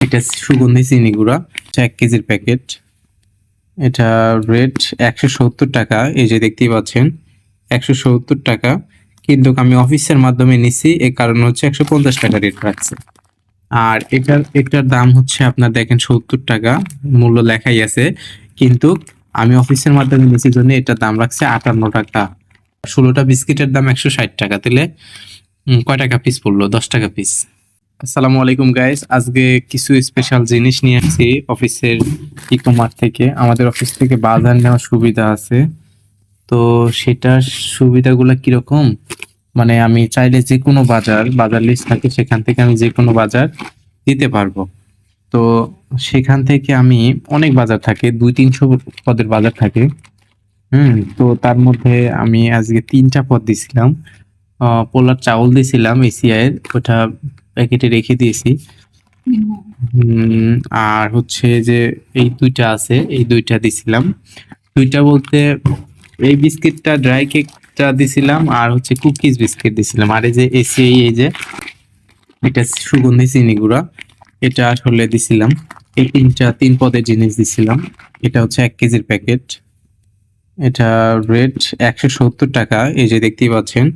এটা সুগন্ধি চিনি গুঁড়া এক কেজির প্যাকেট। এটা রেট একশো সত্তর টাকা, এই যে দেখতেই পাচ্ছেন, একশো সত্তর টাকা। কিন্তু আমি অফিসের মাধ্যমে নিছি এর কারণ হচ্ছে একশো পঞ্চাশ টাকা রেট রাখছে। আর এটার এটার দাম হচ্ছে আপনার দেখেন সত্তর টাকা, মূল্য লেখাই আছে। কিন্তু আমি অফিসের মাধ্যমে নিছি জন্য এটার দাম রাখছে আটান্ন টাকা। ষোলোটা বিস্কিটের দাম একশো ষাট টাকা, তাহলে কয় টাকা পিস পড়ল? দশ টাকা পিস আসসালামু আলাইকুম গাইস আজকে কিছু স্পেশাল জিনিস নিয়ে আসছি অফিসের ই কমার্ট থেকে। আমাদের অফিস থেকে বাজার নেওয়ার সুবিধা আছে। তো সেটার সুবিধাগুলো কীরকম? মানে আমি চাইলে যে কোনো বাজার বাজার লিস্ট থাকে, সেখান থেকে আমি যে কোনো বাজার দিতে পারব। তো সেখান থেকে আমি অনেক বাজার থাকে, দুই তিনশো পদের বাজার থাকে। হুম, তো তার মধ্যে আমি আজকে তিনটা পদ দিছিলাম। পোলার চাউল দিছিলাম এসিআই ওটা প্যাকেটে রেখে দিয়েছি। আর হচ্ছে যে এই দুইটা আছে, এই দুইটা দিছিলাম। দুইটা বলতে এই বিস্কিটটা, ড্রাই কেকটা দিছিলাম আর হচ্ছে কুকিজ বিস্কিট দিছিলাম। আর এই যে এসি, এই যে এটা সুগন্ধি চিনি গুঁড়া, এটা আসলে দিছিলাম। এই তিনটা, তিন পদের জিনিস দিছিলাম। এটা হচ্ছে এক কেজির প্যাকেট। এটা রেট একশো সত্তর টাকা, এই যে দেখতেই পাচ্ছেন,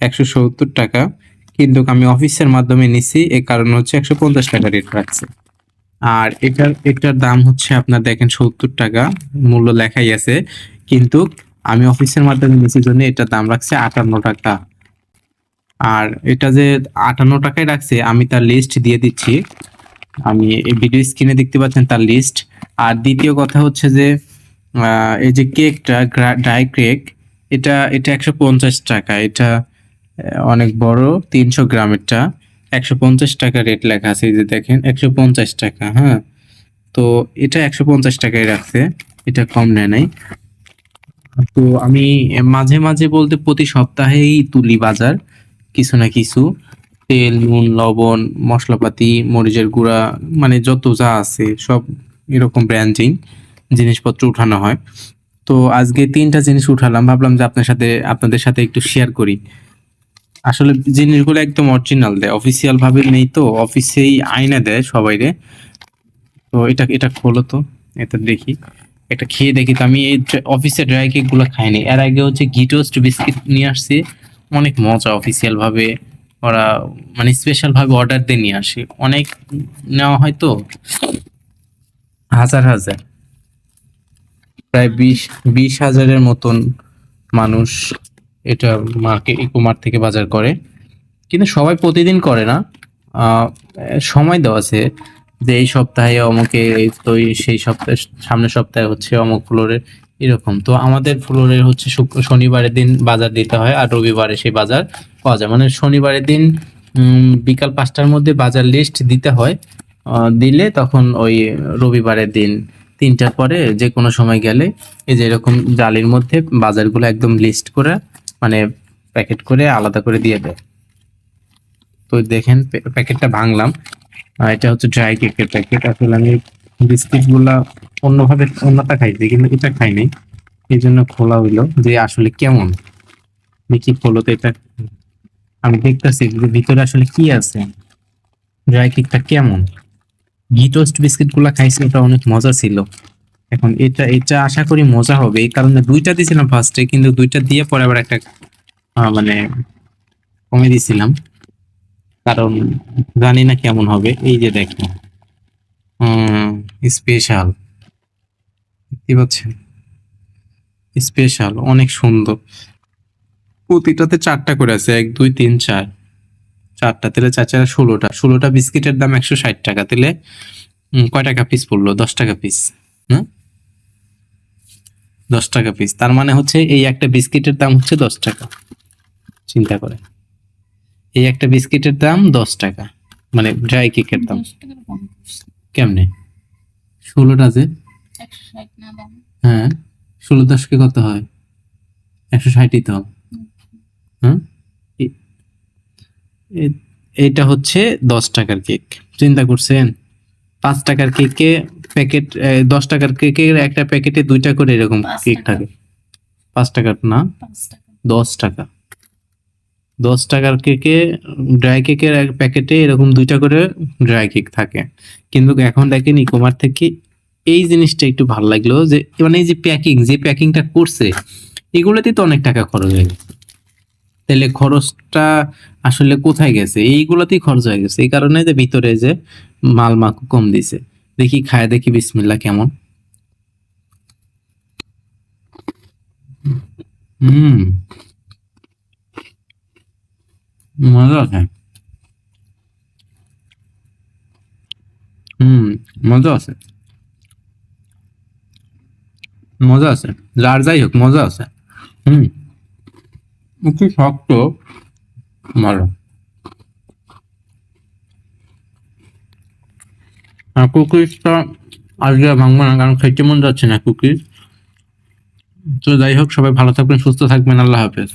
একশো সত্তর টাকা। কিন্তু আমি অফিসের মাধ্যমে নিছি এর কারণ হচ্ছে একশো পঞ্চাশ টাকা রেট রাখছে। আর এটার এটার দাম হচ্ছে আপনার দেখেন সত্তর টাকা, মূল্য লেখাই আছে। কিন্তু আমি অফিসের মাধ্যমে নিছি জন্য এটার দাম রাখছে আটান্ন টাকা। আর এটা যে আটান্ন টাকায় রাখছে, আমি তার লিস্ট দিয়ে দিচ্ছি। আমি এই ভিডিও স্ক্রিনে দেখতে পাচ্ছেন তার লিস্ট আর দ্বিতীয় কথা হচ্ছে যে এই যে কেকটা ড্রাই কেক এটা এটা একশো পঞ্চাশ টাকা। এটা অনেক বড়, তিনশো গ্রামেরটা, একশো পঞ্চাশ টাকা রেট লেখা আছে এই যে দেখেন, একশো পঞ্চাশ টাকা হ্যাঁ? তো এটা একশো পঞ্চাশ টাকায় রাখছে, এটা কম নেয় নাই। তো আমি মাঝে মাঝে বলতে প্রতি সপ্তাহেই তুলি বাজার, কিছু না কিছু। তেল, নুন, লবণ, মশলাপাতি, মরিচের গুঁড়া মানে যত যা আছে, সব এরকম ব্র্যান্ডিং জিনিসপত্র উঠানো হয়। তো আজকে তিনটা জিনিস উঠালাম, ভাবলাম যে আপনার সাথে, আপনাদের সাথে একটু শেয়ার করি। আসলে জিনিসগুলো একদম অরিজিনাল দেয় অফিসিয়াল ভাবে নেই তো অফিসেই আয়না দেয় সবাইরে। তো এটা এটা খোলো তো, এটা দেখি। এটা খেয়ে দেখি তো, আমি এই অফিসে ড্রাই কেকগুলো খাইনি। এর আগে হচ্ছে ঘি টোস্ট বিস্কিট নিয়ে আসছি। অনেক মজা অফিসিয়াল ভাবে। ওরা মানে স্পেশাল ভাবে অর্ডার দিয়ে নিয়ে আসে। অনেক নেওয়া হয় তো। হাজার হাজার। প্রায় বিশ বিশ হাজারের মতন মানুষ এটা মার্কেট ইকোমার্ট থেকে বাজার করে। কিন্তু সবাই প্রতিদিন করে না। সময় দেওয়া আছে যে এই সপ্তাহে অমুকে তো সেই সপ্তাহে, সামনের সপ্তাহে হচ্ছে অমুক ফ্লোরের এরকম। তো আমাদের ফ্লোরের হচ্ছে শনিবারের দিন বাজার দিতে হয় আর রবিবারে সেই বাজার পাওয়া যায়। মানে শনিবারের দিন বিকাল পাঁচটার মধ্যে বাজার লিস্ট দিতে হয়। দিলে তখন ওই রবিবারের দিন তিনটার পরে যে কোনো সময় গেলে এই যে এরকম জালির মধ্যে বাজারগুলো একদম লিস্ট করে মানে প্যাকেট করে আলাদা করে দিয়ে দেয়। তো দেখেন প্যাকেটটা ভাঙলাম। এটা হচ্ছে ড্রাই কেকের প্যাকেট আসলে আমি বিস্কিটগুলা অন্যভাবে, অন্যটা খাইছি, কিন্তু এটা খাইনি এই জন্য খোলা হইল যে আসলে কেমন? দেখি খোলো তো এটা। আমি দেখতেছি ভিতরে আসলে কি আছে। ড্রাই কেকটা কেমন? ঘি টোস্ট বিস্কিটগুলা খাইছি, ওটা অনেক মজা ছিল। এখন এটা এটা আশা করি মজা হবে। এই কারণে দুইটা দিয়েছিলাম ফার্স্টে কিন্তু দুইটা দিয়ে পরে আবার একটা মানে কমে দিয়েছিলাম। কারণ জানি না কেমন হবে। এই যে দেখেন স্পেশাল দেখতে পাচ্ছেন? স্পেশাল অনেক সুন্দর। প্রতিটাতে চারটা করে আছে, এক, দুই, তিন, চার। চারটা তেলে চার চার, ষোলোটা। ষোলোটা বিস্কিটের দাম একশো ষাট টাকা। তেলে কয় টাকা পিস পড়ল? দশ টাকা পিস হ্যাঁ দশ টাকা পিস তার মানে হচ্ছে এই একটা বিস্কিটের দাম হচ্ছে দশ টাকা। চিন্তা করে এই একটা বিস্কিটের দাম দশ টাকা। মানে ড্রাই কেকের দাম। কেমনে? ষোলোটা যে? হ্যাঁ। ষোলো দশকে কত হয়? একশো ষাটই তো। হ্যাঁ এটা হচ্ছে দশ টাকার কেক চিন্তা করছেন? পাঁচ টাকার কেকে প্যাকেট দশ টাকার কেকের একটা প্যাকেটে দুইটা করে এরকম কেক থাকে। পাঁচ টাকার না? দশ টাকা। দশ টাকার কেকে ড্রাই কেকের এক প্যাকেটে এরকম দুইটা করে ড্রাই কেক থাকে। কিন্তু এখন দেখেন ইকোমার থেকে এই জিনিসটা একটু ভালো লাগল যে মানে এই যে প্যাকিং যে প্যাকিংটা করছে এগুলোতেই তো অনেক টাকা খরচ হয়ে গেছে। তাহলে খরচটা আসলে কোথায় গেছে? এইগুলোতেই খরচ হয়ে গেছে। এই কারণে যে ভিতরে যে মাল মাকু কম দিছে। দেখি, খায় দেখি বিসমিল্লা কেমন? হুম। মজা আছে। হুম, মজা আছে। মজা আছে। যার যাই হোক, মজা আছে। হুম। শক্ত, ভালো। কুকিজটা আজকে ভাঙবো না কারণ খাইতে মন যাচ্ছে না কুকিজ তো যাই হোক সবাই ভালো থাকবেন সুস্থ থাকবেন আল্লাহ হাফেজ